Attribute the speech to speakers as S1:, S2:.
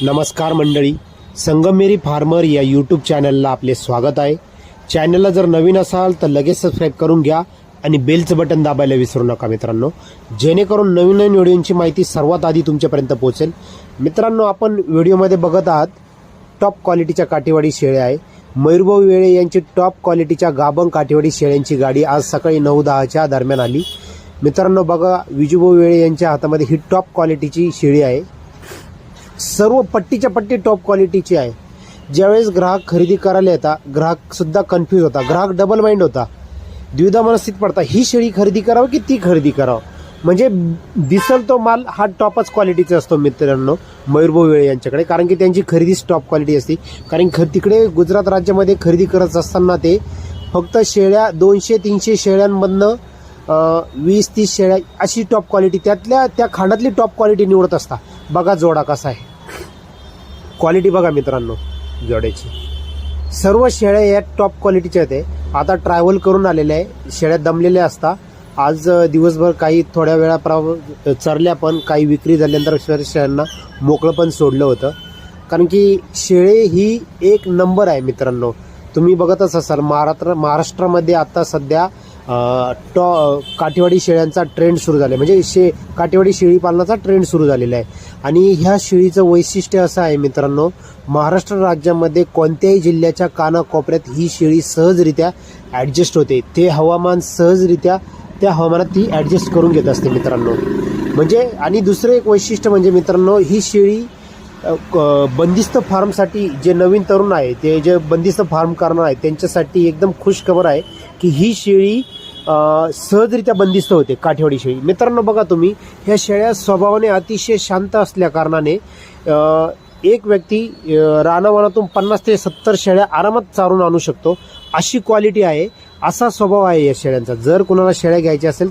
S1: नमस्कार मंडळी संगमेरी फार्मर या यूट्यूब चॅनलला आपले स्वागत आहे. चॅनलला जर नवीन असाल तर लगेच सबस्क्राईब करून घ्या आणि बेलचं बटन दाबायला विसरू नका मित्रांनो. जेणेकरून नवीन नवीन व्हिडिओची माहिती सर्वात आधी तुमच्यापर्यंत पोहोचेल. मित्रांनो आपण व्हिडिओमध्ये बघत आहात टॉप क्वालिटीच्या काठीवाडी शेळ्या आहे. मयूरभाऊ वेळे यांची टॉप क्वालिटीच्या गाभंग काठीवाडी शेळ्यांची गाडी आज सकाळी नऊ दहाच्या दरम्यान आली. मित्रांनो बघा विजूभाऊ वेळे यांच्या हातामध्ये ही टॉप क्वालिटीची शेळी आहे. सर्व पट्टीच्या पट्टी टॉप क्वालिटीची आहे. ज्यावेळेस ग्राहक खरेदी करायला येतात ग्राहकसुद्धा कन्फ्यूज होता. ग्राहक डबल माइंड होता. द्विधा मनस्थित पडता. ही शेळी खरेदी करावं की ती खरेदी करावं? म्हणजे दिसल तो माल हा टॉपच क्वालिटीचा असतो मित्रांनो मयूरभाऊ वेळे यांच्याकडे. कारण की त्यांची खरेदीच टॉप क्वालिटी असते. कारण ख तिकडे गुजरात राज्यामध्ये खरेदी करत असताना ते फक्त शेळ्या दोनशे तीनशे शेळ्यांमधनं वीस तीस शेळ्या अशी टॉप क्वालिटी त्यातल्या त्या खांडातली टॉप क्वालिटी निवडत असता. बघा जोडा कसा आहे. क्वालिटी बघा मित्रांनो जोड्याची. सर्व शेळ्या या टॉप क्वालिटीच्या आहेत आता ट्रॅव्हल करून आलेल्या आहे. शेळ्या दमलेल्या असता. आज दिवसभर काही थोड्या वेळा प्रा- चरल्या पण काही विक्री झाल्यानंतर शेळ्यांना मोकळं पण सोडलं होतं. कारण की शेळे ही एक नंबर आहे मित्रांनो. तुम्ही बघतच असाल महाराष्ट्र महाराष्ट्रामध्ये आता सध्या टॉ काठीवाडी शेळ्यांचा ट्रेंड सुरू झाला आहे म्हणजे शे काठीवाडी शेळी पालनाचा ट्रेंड सुरू झालेला आहे. आणि ह्या शेळीचं वैशिष्ट्य असं आहे मित्रांनो महाराष्ट्र राज्यामध्ये कोणत्याही जिल्ह्याच्या कानाकोपऱ्यात ही शेळी सहजरित्या ॲडजस्ट होते. ते हवामान सहजरित्या त्या हवामानात ती ॲडजस्ट करून घेत असते मित्रांनो. म्हणजे आणि दुसरं एक वैशिष्ट्य म्हणजे मित्रांनो ही शेळी क- बंदिस्त फार्मसाठी जे नवीन तरुण आहे ते जे बंदिस्त फार्म करणार आहे त्यांच्यासाठी एकदम खुश खबर आहे. की ही शेळी सहजरित्या बंदिस्त होते काठेवाडी शेळी. मित्रांनो बघा तुम्ही ह्या शेळ्या स्वभावाने अतिशय शांत असल्या कारणाने एक व्यक्ती अ, रानावनातून पन्नास ते सत्तर शेळ्या आरामात चारून आणू शकतो. अशी क्वालिटी आहे असा स्वभाव आहे या शेळ्यांचा. जर कुणाला शेळ्या घ्यायच्या असेल